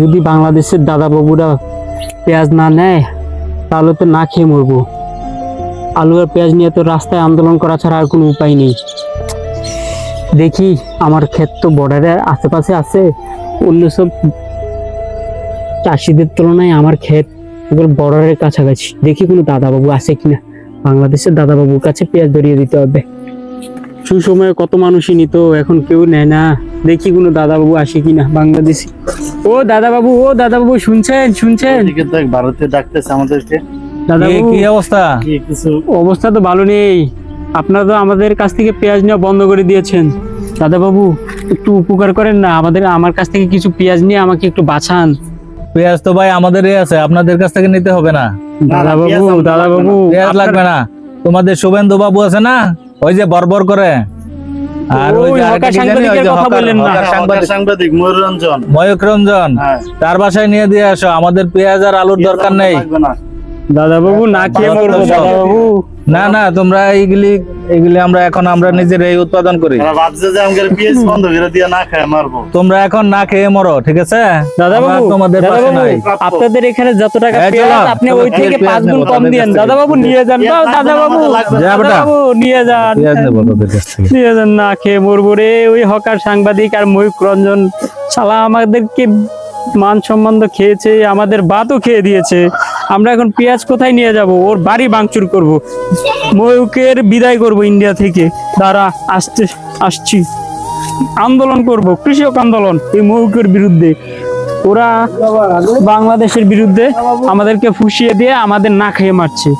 যদি বাংলাদেশের দাদা বাবুরা পেঁয়াজ না নেয়, তাহলে তো না খেয়ে মরবো। আলু আর পেঁয়াজ নিয়ে তো রাস্তায় আন্দোলন করা ছাড়া আর কোনো উপায় নেই। দেখি, আমার ক্ষেত তো বর্ডারের আশেপাশে আছে। অন্য সব চাষিদের তুলনায় আমার ক্ষেত এগুলো বর্ডারের কাছাকাছি। দেখি কোনো দাদাবাবু আছে কিনা। বাংলাদেশের দাদাবাবুর কাছে পেঁয়াজ ধরিয়ে দিতে হবে। সুসময়ে কত মানুষই নিত, এখন কেউ নেয় না। দেখি কোনো দাদাবাবু আসে কিনা বাংলাদেশি। ও দাদাবাবু ও দাদাবাবু শুনছেন শুনছেন? ভারতে ডাকতেছে আমাদেরকে। কি অবস্থা? কিছু? অবস্থা তো ভালো নেই। আপনারা তো আমাদের কাছ থেকে পেঁয়াজ নেওয়া বন্ধ করে দিয়েছেন। দাদাবাবু একটু উপকার করেন না আমাদের আমার কাছ থেকে কিছু পেঁয়াজ নিয়ে আমাকে একটু বাঁচান। পেঁয়াজ তো ভাই আমাদেরই আছে আপনাদের কাছ থেকে নিতে হবে না। আমাদের দাদাবাবু। পেঁয়াজ লাগবে না। তোমাদের শুভেন্দু বাবু আছে না? ওই যে বরবর করে। আর ওই সাংবাদিকের কথা বললেন না। সাংবাদিক। রঞ্জন হ্যাঁ। তার বাসায় নিয়ে দিয়ে আসো আমাদের পেঁয়াজ আর আলুর দরকার নেই। দাদাবাবু না খেয়ে মরবো দাদাবাবু। না না তোমরা এইগুলি এইগুলি আমরা এখন আমরা নিজেরাই উৎপাদন করি। এরা ভাবছে যে আমাদের পিএস বন্ধ করে দিয়ে না খায় মারবো। তোমরা এখন না খেয়ে মরো ঠিক আছে? দাদাবাবু তোমাদের পাশে নাই। আপনাদের এখানে যত টাকা আপনি ওই থেকে পাঁচ গুণ কম দাদাবাবু নিয়ে যান। দাদাবাবু। দাদাবাবু নিয়ে যান। নিয়ে যান না খেয়ে মরবো রে। ওই হকার সাংবাদিক আর ময়ূক রঞ্জন শালা আমাদেরকে মান সম্মান তো খেয়েছে, আমাদের বাতও খেয়ে দিয়েছে। আমরা এখন পেঁয়াজ কোথায় নিয়ে যাব? ওর বাড়ি ভাঙচুর করব। ময়ূকের বিদায় করব ইন্ডিয়া থেকে। তারা আসতে, আসছি। আন্দোলন করব, কৃষক আন্দোলন এই ময়ূকের বিরুদ্ধে। ওরা বাংলাদেশের বিরুদ্ধে আমাদেরকে ফুসিয়ে দিয়ে আমাদের না খেয়ে মারছে।